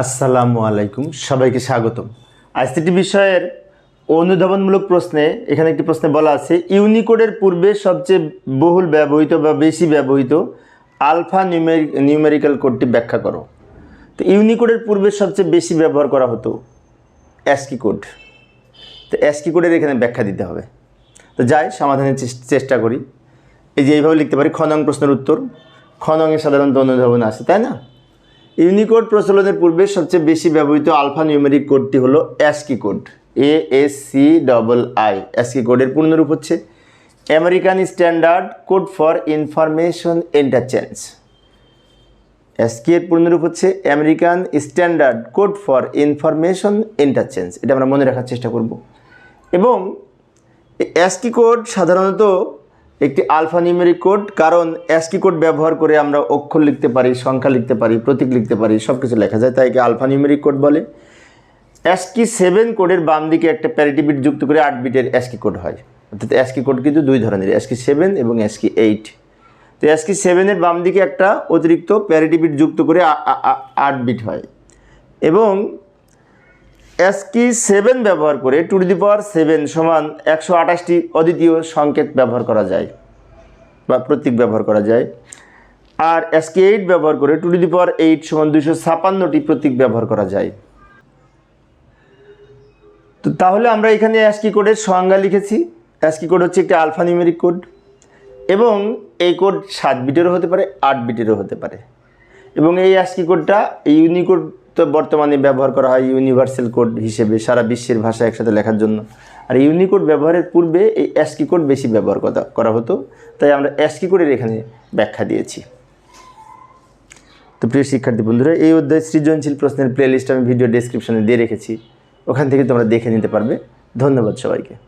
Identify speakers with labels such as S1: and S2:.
S1: আসসালামু আলাইকুম, সবাইকে স্বাগতম। আইসিটি বিষয়ের অনুধাবনমূলক প্রশ্নে এখানে একটি প্রশ্নে বলা আছে, ইউনিকোডের পূর্বে সবচেয়ে বহুল ব্যবহৃত বা বেশি ব্যবহৃত আলফা নিউমেরি নিউমেরিক্যাল কোডটি ব্যাখ্যা করো। তো ইউনিকোডের পূর্বে সবচেয়ে বেশি ব্যবহার করা হতো অ্যাসকি কোড। তো অ্যাসকি কোডের এখানে ব্যাখ্যা দিতে হবে। তো যাই, সমাধানের চেষ্টা করি। এই যে এইভাবে লিখতে পারি খনং প্রশ্নের উত্তর। খনংয়ে সাধারণত অনুধাবন আছে, তাই না? ইউনিকোড প্রচলনের পূর্বে সবচেয়ে বেশি ব্যবহৃত আলফা নিউমেরিক কোডটি হলো ASCII code A S C double I ASCII কোডের পূর্ণরূপ হচ্ছে। American standard code for information interchange ASCII এর পূর্ণরূপ হচ্ছে American standard code for information interchange এটা আমরা মনে রাখার চেষ্টা করব। এবং অ্যাসকি কোড সাধারণত একটি আলফা নিউমেরিক কোড, কারণ অ্যাসকি কোড ব্যবহার করে আমরা অক্ষর লিখতে পারি, সংখ্যা লিখতে পারি, প্রতীক লিখতে পারি সব কিছু লেখা যায়, তাই একে আলফা নিউমেরিক কোড বলে। অ্যাসকি সেভেন কোডের বাম দিকে একটা প্যারিটি বিট যুক্ত করে আট বিটের অ্যাসকি কোড হয়। অর্থাৎ অ্যাসকি কোড কিন্তু দুই ধরনের অ্যাসকি সেভেন এবং অ্যাসকি এইট তো অ্যাসকি সেভেনের বাম দিকে একটা অতিরিক্ত প্যারিটি বিট যুক্ত করে আট বিট হয়। এবং অ্যাসকি সেভেন ব্যবহার করে two to the power seven সমান একশো আঠাশটি অদ্বিতীয় সংকেত ব্যবহার করা যায়। বা প্রতীক ব্যবহার করা যায়। আর অ্যাসকি এইট ব্যবহার করে টু টু পাওয়ার এইট সমান দুশো ছাপান্নটি প্রতীক ব্যবহার করা যায়। তো তাহলে আমরা এখানে অ্যাসকি কোডের সংজ্ঞা লিখেছি। অ্যাসকি কোড হচ্ছে একটি আলফা নিউমেরিক কোড এবং এই কোড সাত বিটেরও হতে পারে, আট বিটেরও হতে পারে। এবং এই অ্যাসকি কোডটা ইউনিকোড তো বর্তমানে ব্যবহার করা হয় ইউনিভার্সাল কোড হিসেবে সারা বিশ্বের ভাষা একসাথে লেখার জন্য। আর ইউনিকোড ব্যবহারের পূর্বে এই অ্যাসকি কোড বেশি ব্যবহার করা হতো। তাই আমরা অ্যাসকি কোডের এখানে ব্যাখ্যা দিয়েছি। তো প্রিয় শিক্ষার্থী বন্ধুরা, এই অধ্যায় সৃজনশীল প্রশ্নের প্লেলিস্ট আমি ভিডিও ডেসক্রিপশনে দিয়ে রেখেছি। ওখান থেকে তোমরা দেখে নিতে পারবে। ধন্যবাদ সবাইকে।